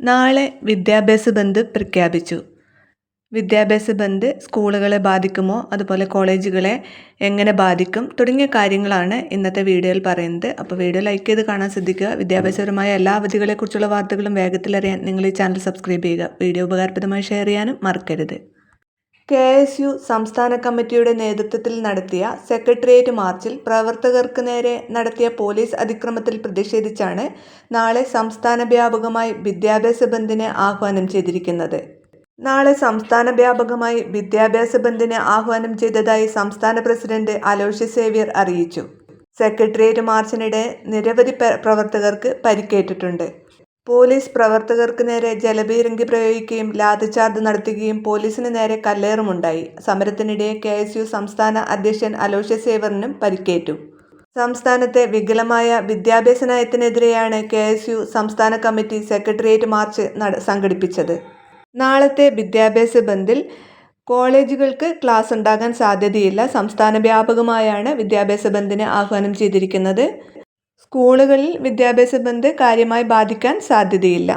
നാളെ വിദ്യാഭ്യാസ ബന്ദ് പ്രഖ്യാപിച്ചു. വിദ്യാഭ്യാസ ബന്ദ് സ്കൂളുകളെ ബാധിക്കുമോ? അതുപോലെ കോളേജുകളെ എങ്ങനെ ബാധിക്കും? തുടങ്ങിയ കാര്യങ്ങളാണ് ഇന്നത്തെ വീഡിയോയിൽ പറയുന്നത്. അപ്പോൾ വീഡിയോ ലൈക്ക് ചെയ്ത് കാണാൻ ശ്രദ്ധിക്കുക. വിദ്യാഭ്യാസപരമായ എല്ലാ അവധികളെക്കുറിച്ചുള്ള വാർത്തകളും വേഗത്തിലറിയാൻ നിങ്ങൾ ഈ ചാനൽ സബ്സ്ക്രൈബ് ചെയ്യുക. വീഡിയോ ഉപകാരപ്രദമായി ഷെയർ ചെയ്യാനും മറക്കരുത്. കെ എസ് യു സംസ്ഥാന കമ്മിറ്റിയുടെ നേതൃത്വത്തിൽ നടത്തിയ സെക്രട്ടേറിയറ്റ് മാർച്ചിൽ പ്രവർത്തകർക്ക് നേരെ നടത്തിയ പോലീസ് അതിക്രമത്തിൽ പ്രതിഷേധിച്ചാണ് നാളെ സംസ്ഥാന വ്യാപകമായി വിദ്യാഭ്യാസ ബന്ദിന് ആഹ്വാനം ചെയ്തിരിക്കുന്നത്. നാളെ സംസ്ഥാന വ്യാപകമായി വിദ്യാഭ്യാസ ബന്ദിന് ആഹ്വാനം ചെയ്തതായി സംസ്ഥാന പ്രസിഡന്റ് അലോഷ്യ സേവ്യർ അറിയിച്ചു. സെക്രട്ടേറിയറ്റ് മാർച്ചിനിടെ നിരവധി പ്രവർത്തകർക്ക് പരിക്കേറ്റിട്ടുണ്ട്. പോലീസ് പ്രവർത്തകർക്ക് നേരെ ജലപീരങ്കി പ്രയോഗിക്കുകയും ലാത്തിച്ചാർജ് നടത്തുകയും പോലീസിന് നേരെ കല്ലേറുമുണ്ടായി. സമരത്തിനിടെ കെ സംസ്ഥാന അധ്യക്ഷൻ അലോഷ്യ സേവറിനും പരിക്കേറ്റു. സംസ്ഥാനത്തെ വികലമായ വിദ്യാഭ്യാസ നയത്തിനെതിരെയാണ് കെ എസ് യു സംസ്ഥാന കമ്മിറ്റി സെക്രട്ടേറിയറ്റ് മാർച്ച് സംഘടിപ്പിച്ചത്. നാളത്തെ വിദ്യാഭ്യാസ ബന്ദിൽ കോളേജുകൾക്ക് ക്ലാസ് ഉണ്ടാകാൻ സാധ്യതയില്ല. സംസ്ഥാന വ്യാപകമായാണ് വിദ്യാഭ്യാസ ബന്ദിന് ആഹ്വാനം ചെയ്തിരിക്കുന്നത്. സ്കൂളുകളിൽ വിദ്യാഭ്യാസ ബന്ദ് കാര്യമായി ബാധിക്കാൻ സാധ്യതയില്ല.